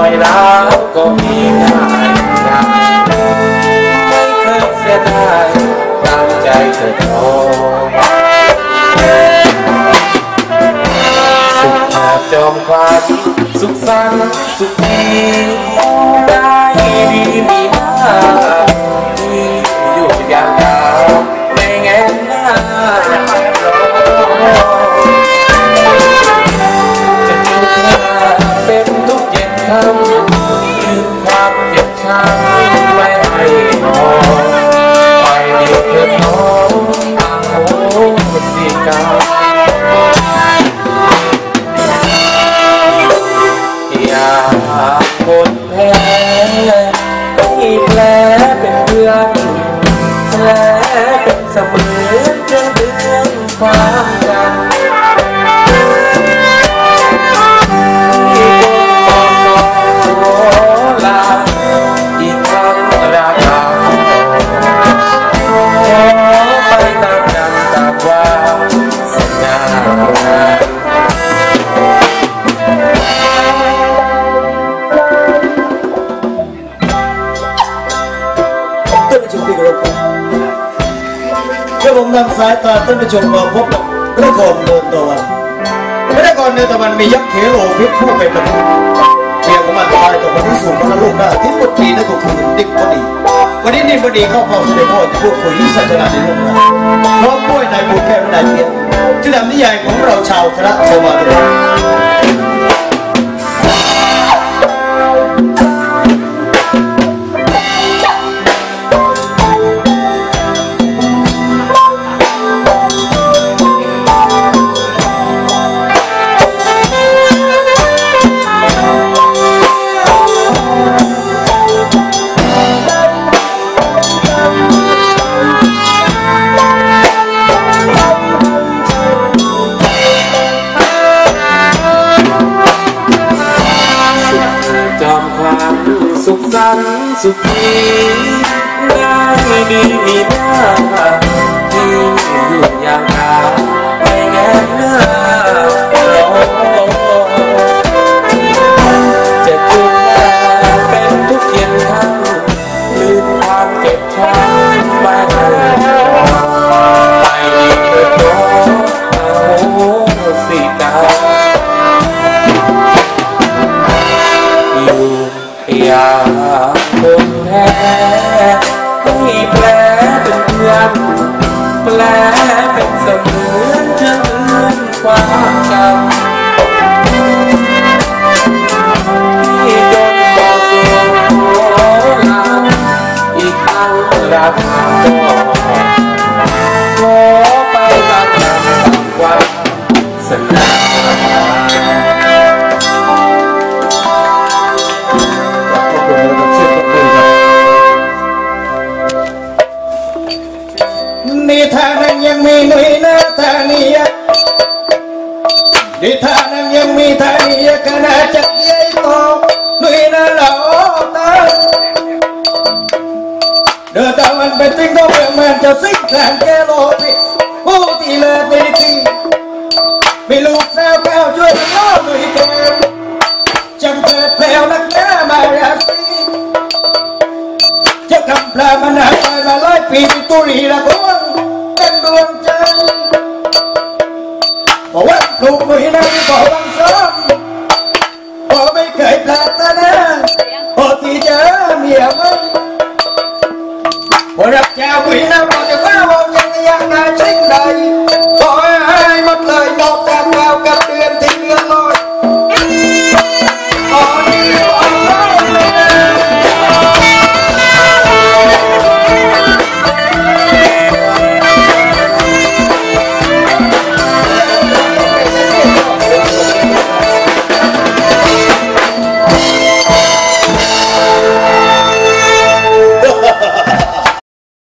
อยร้าวก็มีง่ายนะไม่เคยเสียดายตามใจเธอทอสุขแอบจอมควันสุขสันต์สุขี อย่าคนแพ้มีแล้ว วผมนำสายตาท่านผู้ชมมาพบกับพระกรเดินตะวันพระกรเดินตะวันมียักษ์เขโลพิษผู้เป็นมนุษย์เมียของมันตายกับคนที่สูงพระลูกได้ที่บททีนั่นก็คือดิกบดีวันนี้ดิกบดีเข้าเฝ้าเสด็จพ่อจะพูดคุยวิสัชนาในเรื่องราวเพราะป่วยนายบุญแก้วนายเพียรที่นำนิยายของเราชาวคณะโทมาเล สันสุขีได้ไม่ดีมีหน้าที่อยู่อย่างดาไม่แง่หน้ารอจะจุดแาเป็นทุกเย็นค่ำลืมความเจ็บช้ำไม่ให้รอไปดีเถิดน้องอโหสิกรรม ให้แผลเป็นเพื่อนแผล นิทานนั้นยังมีหนุ่ยนาธานียนิทานนั้นยังมีธานียขนาดจักใหญ่โตหนุ่ยนาเหล่าตาเดินตะวันเป็นสิ่งก็เป็นมันจะสิ่งแสนแกโลพิผู้ที่เลิศไม่ได้ทีมีลูกสาวแก้วช่วยล้อหนุ่ยแก้วจำเกิดแผวนักหน้ามาราศีจะกำพลามันหายไปมาร้อยปีตุรีละพวงเป็นดวงใจบอกว่าปลูกมือนั้นบอกวังซ้อมพอไม่เคยพลาดตานะพอที่เจอเมียไม่พอรับเจ้ามือนั้นบอก